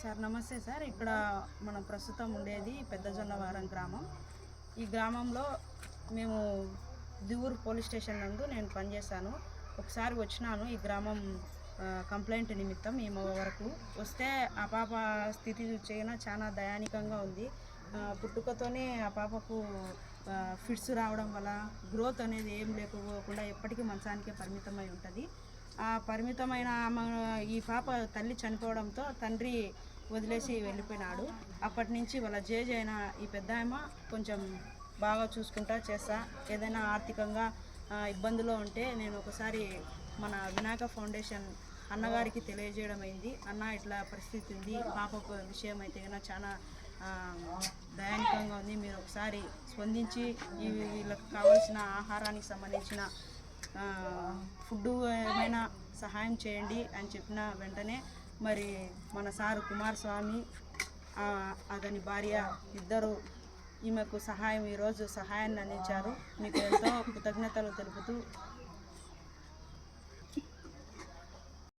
Sir నమస్తే sir. ఇక్కడ మనం ప్రస్తుతం ఉండేది పెద్దజొన్నవారం గ్రామం. ఈ గ్రామంలో మేము దివూరు పోలీస్ స్టేషన్ నందు నేను పనిచేశాను. ఒకసారి వచ్చినాను ఈ గ్రామం కంప్లైంట్ నిమిత్తం ఈ వరకు. వస్తే ఆ పాప స్థితి చూచేనా చాలా దయానికంగా ఉంది. పుట్టుకతోనే ఆ పాపకు ఫిట్స్ రావడం వల్ల గ్రోత్ అనేది ఏం లేకపోకుండా ఎప్పటికీ మంచానికే పరిమితమై ఉంటుంది. ఆ పరిమితమైన ఆమె ఈ పాప తల్లి చనిపోవడంతో తండ్రి వదిలేసి వెళ్ళిపోయినాడు. అప్పటి నుంచి వాళ్ళ జేజ్ అయిన ఈ పెద్ద కొంచెం బాగా చూసుకుంటా చేస్తా. ఏదైనా ఆర్థికంగా ఇబ్బందులో ఉంటే నేను ఒకసారి మన వినాయక ఫౌండేషన్ అన్నగారికి తెలియజేయడం అయింది. అన్న ఇట్లా పరిస్థితి ఉంది. పాప విషయం అయితే కన్నా చాలా ఆ, దయానికంగా ఉంది. మీరు ఒకసారి స్పందించి ఈ వీళ్ళకి కావాల్సిన ఆహారానికి సంబంధించిన ఫుడ్ ఏమైనా సహాయం చేయండి అని చెప్పిన వెంటనే మరి మన సారు కుమారస్వామి అతని భార్య ఇద్దరు ఈమెకు సహాయం ఈరోజు సహాయాన్ని అందించారు. మీకు ఎంతో కృతజ్ఞతలు తెలుపుతూ